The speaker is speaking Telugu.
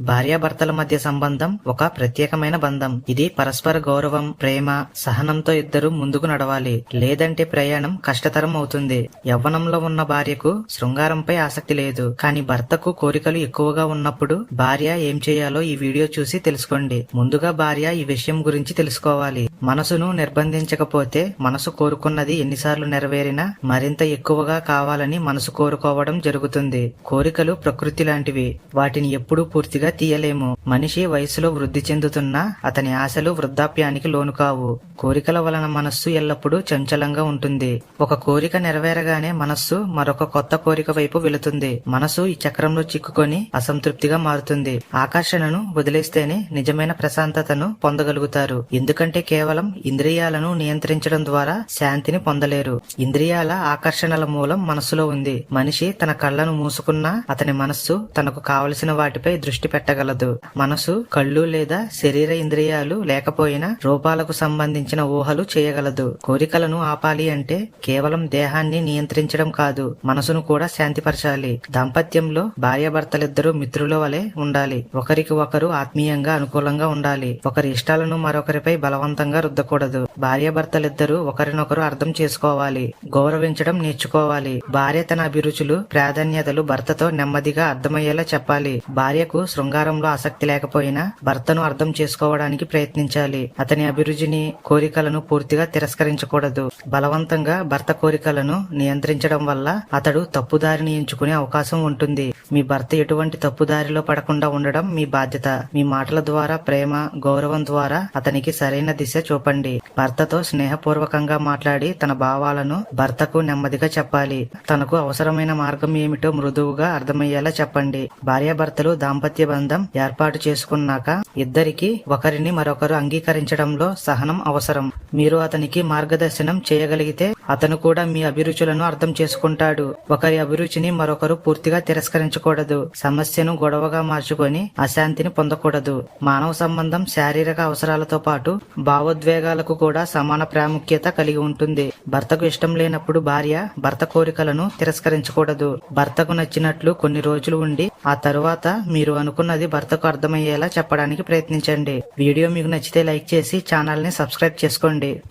భార్యాభర్తల మధ్య సంబంధం ఒక ప్రత్యేకమైన బంధం. ఇది పరస్పర గౌరవం ప్రేమ సహనంతో ఇద్దరు ముందుకు నడవాలి. లేదంటే ప్రయాణం కష్టతరం అవుతుంది. యవ్వనంలో ఉన్న భార్యకు శృంగారంపై ఆసక్తి లేదు. కానీ భర్తకు కోరికలు ఎక్కువగా ఉన్నప్పుడు భార్య ఏం చేయాలో ఈ వీడియో చూసి తెలుసుకోండి. ముందుగా భార్య ఈ విషయం గురించి తెలుసుకోవాలి. మనసును నిర్బంధించకపోతే మనసు కోరుకున్నది ఎన్నిసార్లు నెరవేరినా మరింత ఎక్కువగా కావాలని మనసు కోరుకోవడం జరుగుతుంది. కోరికలు ప్రకృతి లాంటివి. వాటిని ఎప్పుడూ పూర్తిగా తీయలేము. మనిషి వయసులో వృద్ధి చెందుతున్నా అతని ఆశలు వృద్ధాప్యానికి లోను కావు. కోరికల వలన మనస్సు ఎల్లప్పుడూ చంచలంగా ఉంటుంది. ఒక కోరిక నెరవేరగానే మనస్సు మరొక కొత్త కోరిక వైపు వెళుతుంది. మనసు ఈ చక్రంలో చిక్కుకొని అసంతృప్తిగా మారుతుంది. ఆకర్షణను వదిలేస్తేనే నిజమైన ప్రశాంతతను పొందగలుగుతారు. ఎందుకంటే కేవలం ఇంద్రియాలను నియంత్రించడం ద్వారా శాంతిని పొందలేరు. ఇంద్రియాల ఆకర్షణల మూలం మనస్సులో ఉంది. మనిషి తన కళ్ళను మూసుకున్నా అతని మనస్సు తనకు కావలసిన వాటిపై దృష్టి పెట్టగలదు. మనసు కళ్ళు లేదా శరీర ఇంద్రియాలు లేకపోయినా రూపాలకు సంబంధించిన ఊహలు చేయగలదు. కోరికలను ఆపాలి అంటే కేవలం దేహాన్ని నియంత్రించడం కాదు. మనసును కూడా శాంతిపరచాలి. దాంపత్యంలో భార్యాభర్తలిద్దరూ మిత్రుల వలె ఉండాలి. ఒకరికి ఒకరు ఆత్మీయంగా అనుకూలంగా ఉండాలి. ఒకరి ఇష్టాలను మరొకరిపై బలవంతంగా రుద్దకూడదు భార్యాభర్తలిద్దరూ ఒకరినొకరు అర్థం చేసుకోవాలి గౌరవించడం నేర్చుకోవాలి. భార్య తన అభిరుచులు ప్రాధాన్యతలు భర్తతో నెమ్మదిగా అర్థమయ్యేలా చెప్పాలి. భార్యకు శృంగారంలో ఆసక్తి లేకపోయినా భర్తను అర్థం చేసుకోవడానికి ప్రయత్నించాలి. అతని అభిరుచిని కోరికలను పూర్తిగా తిరస్కరించకూడదు. బలవంతంగా భర్త కోరికలను నియంత్రించడం వల్ల అతడు తప్పుదారిని ఎంచుకునే అవకాశం ఉంటుంది. మీ భర్త ఎటువంటి తప్పుదారిలో పడకుండా ఉండడం మీ బాధ్యత. మీ మాటల ద్వారా ప్రేమ గౌరవం ద్వారా అతనికి సరైన దిశ చూపండి. భర్తతో స్నేహపూర్వకంగా మాట్లాడి తన భావాలను భర్తకు నెమ్మదిగా చెప్పాలి. తనకు అవసరమైన మార్గం ఏమిటో మృదువుగా అర్థమయ్యేలా చెప్పండి. భార్యాభర్తలు దాంపత్య బంధం ఏర్పాటు చేసుకున్నాక ఇద్దరికి ఒకరిని మరొకరు అంగీకరించడంలో సహనం అవసరం. మీరు అతనికి మార్గదర్శనం చేయగలిగితే అతను కూడా మీ అభిరుచులను అర్థం చేసుకుంటాడు. ఒకరి అభిరుచిని మరొకరు పూర్తిగా తిరస్కరించకూడదు. సమస్యను గొడవగా మార్చుకొని అశాంతిని పొందకూడదు. మానవ సంబంధం శారీరక అవసరాలతో పాటు భావోద్వేగాలకు కూడా సమాన ప్రాముఖ్యత కలిగి ఉంటుంది. భర్తకు ఇష్టం లేనప్పుడు భార్య భర్త కోరికలను తిరస్కరించకూడదు. భర్తకు నచ్చినట్లు కొన్ని రోజులు ఉండి ఆ తరువాత మీరు అనుకున్నది భర్తకు అర్థమయ్యేలా చెప్పడానికి ప్రయత్నించండి. వీడియో మీకు నచ్చితే లైక్ చేసి ఛానల్ని సబ్స్క్రైబ్ చేసుకోండి.